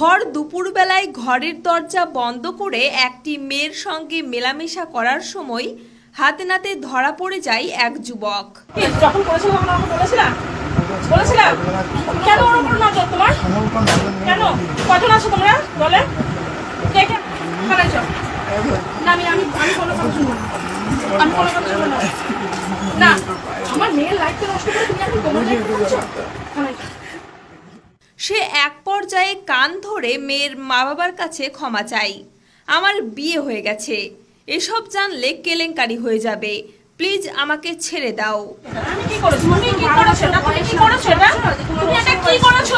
ভর দুপুরবেলায় ঘরের দরজা বন্ধ করে একটি মেয়ের সঙ্গে মেলামেশা করার সময় হাতে নাতে ধরা পড়ে যায় এক যুবক। যখন কেন তোমার? কেন? কথা না। না। আমার মেয়ের নষ্ট করে তুমি এখন তোমার করছ। সে এক পর্যায়ে কান ধরে মেয়ের মা বাবার কাছে ক্ষমা চাই। আমার বিয়ে হয়ে গেছে। এসব জানলে কেলেঙ্কারি হয়ে যাবে। প্লিজ আমাকে ছেড়ে দাও। তুমি কি করেছ? তুমি কি করেছ? এটা তুমি কি করেছ এটা? তুমি এটা কি করেছ?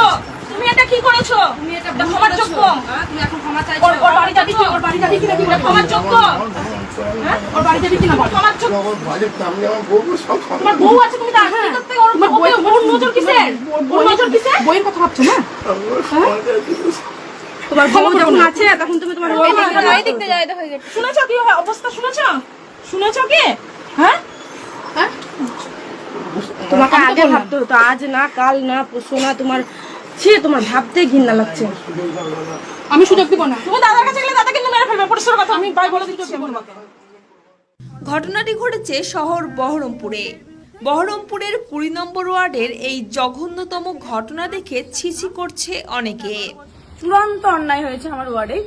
তুমি এটা কি করেছ? তুমি এটা ক্ষমার যোগ্য। তুমি এখন ক্ষমা চাইছো। ওর বাড়ি যাবি কি ওর বাড়ি যাবি কি না তুমি ক্ষমার যোগ্য। হ্যাঁ ওর বাড়ি যাবি কি না বল। ক্ষমার যোগ্য তোমার বউ আছে তুমি তার কি করতে? ওর ওর ওর নজর কিসের? ওর নজর কিসের? বইয়ের কথা ভাবছ না? তোমার বউ যখন আছে তখন তুমি তোমার বউ হয়ে গেছে। শুনেছো কি অবস্থা? শুনেছো? শুনেছো কি? হ্যাঁ? হ্যাঁ? তোমাকে আগে ভাবতে হতো আজ না কাল না পরশু না তোমার ছি তোমার ভাবতে ঘৃণা লাগছে। আমি সুযোগ দিব না। তুমি দাদার কাছে গেলে দাদা কিন্তু মেরে ফেলবে পরিষ্কার কথা। আমি বাই বলে দিচ্ছি ঘটনাটি ঘটেছে শহর বহরমপুরে। বহরমপুরের কুড়ি নম্বর ওয়ার্ডের এই জঘন্যতম ঘটনা দেখে ছিছি করছে অনেকে। চূড়ান্ত অন্যায় হয়েছে আমার ওয়ার্ডে।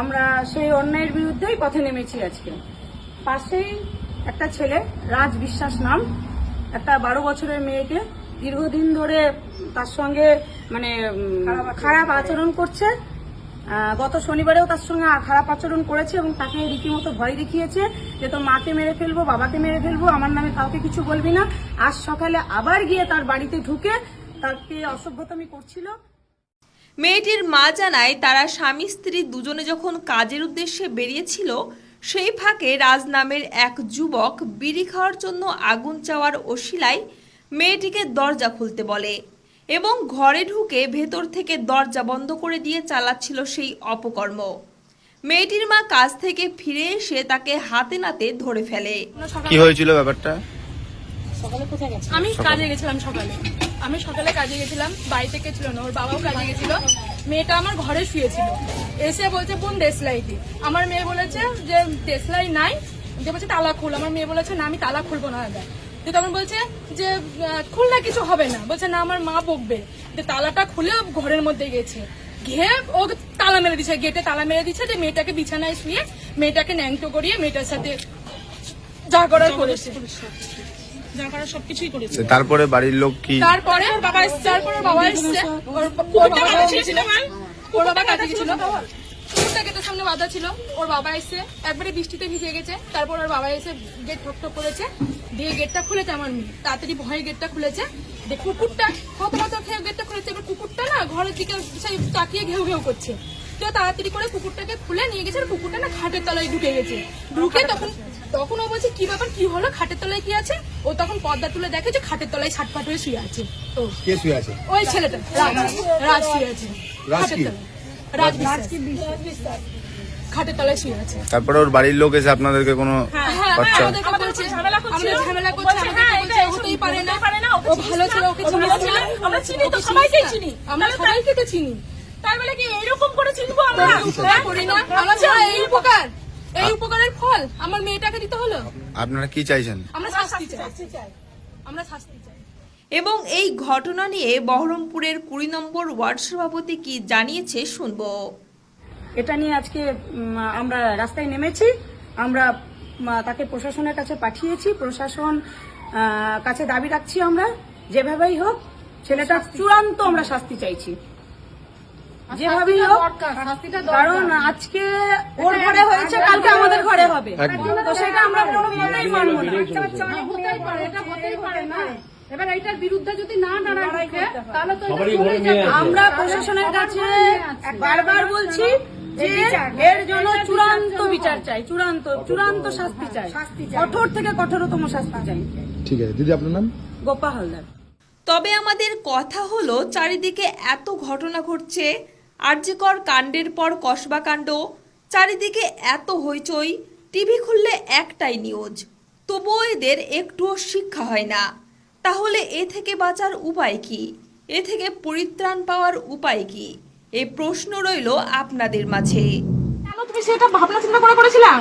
আমরা সেই অন্যায়ের বিরুদ্ধেই পথে নেমেছি আজকে। পাশেই একটা ছেলে রাজ বিশ্বাস নাম। একটা বারো বছরের মেয়েকে দীর্ঘদিন ধরে তার সঙ্গে মানে খারাপ আচরণ করছে। গত শনিবারেও তার সঙ্গে খারাপ আচরণ করেছে এবং তাকে রীতিমতো ভয় দেখিয়েছে যে তোর মাকে মেরে ফেলব, বাবাকে মেরে ফেলব, আমার নামে কাউকে কিছু বলবি না। আজ সকালে আবার গিয়ে তার বাড়িতে ঢুকে তাকে অসভ্যতামি করছিল। মেয়েটির মা জানায়, তারা স্বামী, স্ত্রী দুজনে যখন কাজের উদ্দেশ্যে বেরিয়েছিল, সেই ফাঁকে রাজ নামের এক যুবক বিড়ি খাওয়ার জন্য আগুন চাওয়ার ওসিলায় মেয়েটিকে দরজা খুলতে বলে। এবং ঘরে ঢুকে ভেতর থেকে দরজা বন্ধ করে দিয়ে চালাচ্ছিল সেই অপকর্ম। মেয়েটির মা কাজ থেকে ফিরে এসে তাকে হাতে নাতে ধরে ফেলে। কি হয়েছিল ব্যাপারটা? আমি কাজে গেছিলাম সকালে। আমি সকালে কাজে গেছিলাম বাড়ি থেকে ছিল না ওর বাবাও কাজে গেছিল। মেয়েটা আমার ঘরে শুয়েছিল। এসে বলছে বোন দেশলাই দি। আমার মেয়ে বলেছে যে দেশলাই নাই। যে বলছে তালা খুল। আমার মেয়ে বলেছে না আমি তালা খুলবো না দাদা। তো তখন বলছে যে খুললে কিছু হবে না। বলছে না আমার মা বকবে। যে তালাটা খুলে ঘরের মধ্যে গেছে। ঘে ও তালা মেরে দিচ্ছে গেটে তালা মেরে দিচ্ছে যে মেয়েটাকে বিছানায় শুয়ে মেয়েটাকে ন্যাংটো করিয়ে মেয়েটার সাথে যা করার করেছে। যা করার সবকিছুই করেছে। তারপরে বাড়ির লোক কি? তারপরে বাবা এসছে। তারপরে বাবা এসছে। ওর ওর বাবা গেছিল ওর বাবা কাজে গেছিল কুকুরটা গেটের সামনে বাধা ছিল। ওর বাবা এসে একবারে বৃষ্টিতে ভিজে গেছে। তারপর ওর বাবা এসে গেট ঠক ঠক করেছে। দিয়ে গেটটা খুলেছে আমার মেয়ে। তাড়াতাড়ি ভয়ে গেটটা খুলেছে। দিয়ে কুকুরটা কত কত খেয়ে গেটটা খুলেছে। এবার কুকুরটা না ঘরের দিকে সেই তাকিয়ে ঘেউ ঘেউ করছে। তো তাড়াতাড়ি করে কুকুরটাকে খুলে নিয়ে গেছে আর কুকুরটা না খাটের তলায় ঢুকে গেছে। ঢুকে তখন তখন ও বলছে কি ব্যাপার? কি হলো? খাটের তলায় কি আছে? ও তখন পর্দা তুলে দেখে যে খাটের তলায় ছাটপাট হয়ে শুয়ে আছে। তো কে শুয়ে আছে? ওই ছেলেটা রাজ রাজ শুয়ে আছে। রাজ খাটের কি? তলায়। রাজ বিশ্বাস? খাটের তলায় শুয়ে আছে। তারপরে ওর বাড়ির লোক এসে আপনাদেরকে কোনো বাচ্চা ঝামেলা করছে। ঝামেলা করছে হতেই পারে না। ও ভালো ছিল ওকে চিনি। আমরা চিনি তো সবাইকে চিনি। আমরা সবাইকে তো চিনি। তাই বলে কি এরকম করে চিনবো আমরা? করি না? আমরা এই উপকার এই উপকারের ফল আমার মেয়েটাকে দিতে হলো? আপনারা কি চাইছেন? আমরা শাস্তি চাই। আমরা শাস্তি চাই। এবং এই ঘটনা নিয়ে বহরমপুরের কুড়ি নম্বর ওয়ার্ড সভাপতি কি জানিয়েছে শুনব। এটা নিয়ে আজকে আমরা রাস্তায় নেমেছি। আমরা তাকে প্রশাসনের কাছে পাঠিয়েছি। প্রশাসন কাছে দাবি রাখছি আমরা যেভাবেই হোক ছেলেটা চূড়ান্ত আমরা শাস্তি চাইছি। যেভাবেই হোক কারণ আজকে ওর ঘরে হয়েছে কালকে আমাদের ঘরে হবে। তো সেটা আমরা কোনো মতেই মানবো না। হতেই পারে। এটা হতেই পারে না। এবার এইটার বিরুদ্ধে যদি না দাঁড়ায় তাহলে তো এটা চলেই যাবে। আমরা প্রশাসনের কাছে বারবার বলছি যে এর জন্য চূড়ান্ত বিচার চাই চূড়ান্ত চূড়ান্ত শাস্তি চাই। কঠোর থেকে কঠোরতম শাস্তি চাই। ঠিক আছে দিদি আপনার নাম? গোপা হালদার। তবে আমাদের কথা হলো চারিদিকে এত ঘটনা ঘটছে আর্যকর কাণ্ডের পর কসবা কাণ্ড চারিদিকে এত হইচই টিভি খুললে একটাই নিউজ তবুও এদের একটুও শিক্ষা হয় না। তাহলে এ থেকে বাঁচার উপায় কি? এ থেকে পরিত্রাণ পাওয়ার উপায় কি? এ প্রশ্ন রইল আপনাদের মাঝে। কেন তুমি সেটা ভাবনা চিন্তা করে করেছিলা?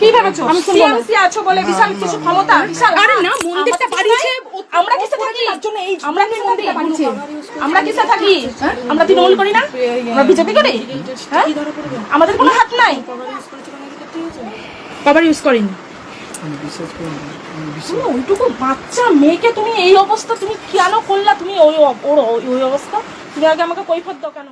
কি ভেবেছো? আমি সিএমসি আছো বলে বিশাল কিছু ক্ষমতা? বিশাল আরে না মন্দিরটা বাড়িয়েছে আমরা কিসে থাকি? আমরা কি মন্দিরটা বাড়িয়েছে আমরা কিসে থাকি? হ্যাঁ? আমরা তৃণমূল করি না? আমরা বিজেপি করি? হ্যাঁ? আমাদের কোনো হাত নাই? কবার ইউজ করিনি। তুমি ওইটুকু বাচ্চা, মেয়েকে তুমি এই অবস্থা, তুমি কেন করলা? তুমি ওই ওর ওই অবস্থা? তুমি আগে আমাকে কৈফত দাও কেন?